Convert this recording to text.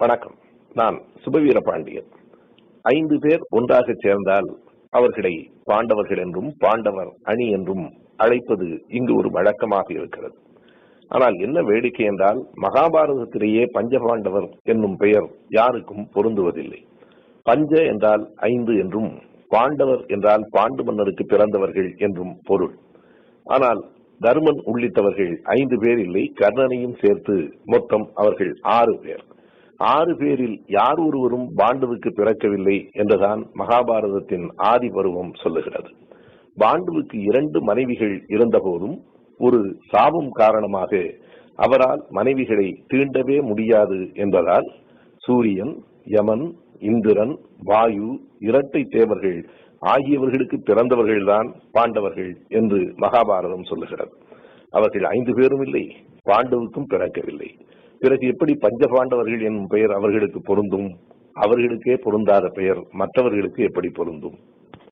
வணக்கம். நான் சுபவீர பாண்டியன் ஐந்து பேர் ஒன்றாக சேர்ந்தால் அவர்களை பாண்டவர்கள் என்றும் பாண்டவர் அணி என்றும் அழைப்பது இங்கு ஒரு வழக்கமாக இருக்கிறது. ஆனால் என்ன வேடிக்கை என்றால் மகாபாரதத்திலேயே பஞ்சபாண்டவர் என்னும் பெயர் யாருக்கும் பொருந்துவதில்லை. பஞ்ச என்றால் ஐந்து என்றும் பாண்டவர் என்றால் பாண்டு மன்னருக்கு பிறந்தவர்கள் என்றும் பொருள். ஆனால் தர்மன் உள்ளிட்டவர்கள் ஐந்து பேர் இல்லை கர்ணனையும் சேர்த்து மொத்தம் அவர்கள் ஆறு பேர். ஆறு பேரில் யார் ஒருவரும் பாண்டுவுக்கு பிறக்கவில்லை என்றுதான் மகாபாரதத்தின் ஆதி பருவம் சொல்லுகிறது. பாண்டுவுக்கு இரண்டு மனைவிகள் இருந்தபோதும் ஒரு சாபம் காரணமாக அவரால் மனைவிகளை தீண்டவே முடியாது என்பதால் சூரியன் யமன் இந்திரன் வாயு இரட்டை தேவர்கள் ஆகியவர்களுக்கு பிறந்தவர்கள்தான் பாண்டவர்கள் என்று மகாபாரதம் சொல்லுகிறது. அவர்கள் ஐந்து பேரும் இல்லை பாண்டவுக்கும் பிறக்கவில்லை. பிறகு எப்படி பஞ்சபாண்டவர்கள் என் பெயர் அவர்களுக்கு பொருந்தும்? அவர்களுக்கே பொருந்தாத பெயர் மற்றவர்களுக்கு எப்படி பொருந்தும்?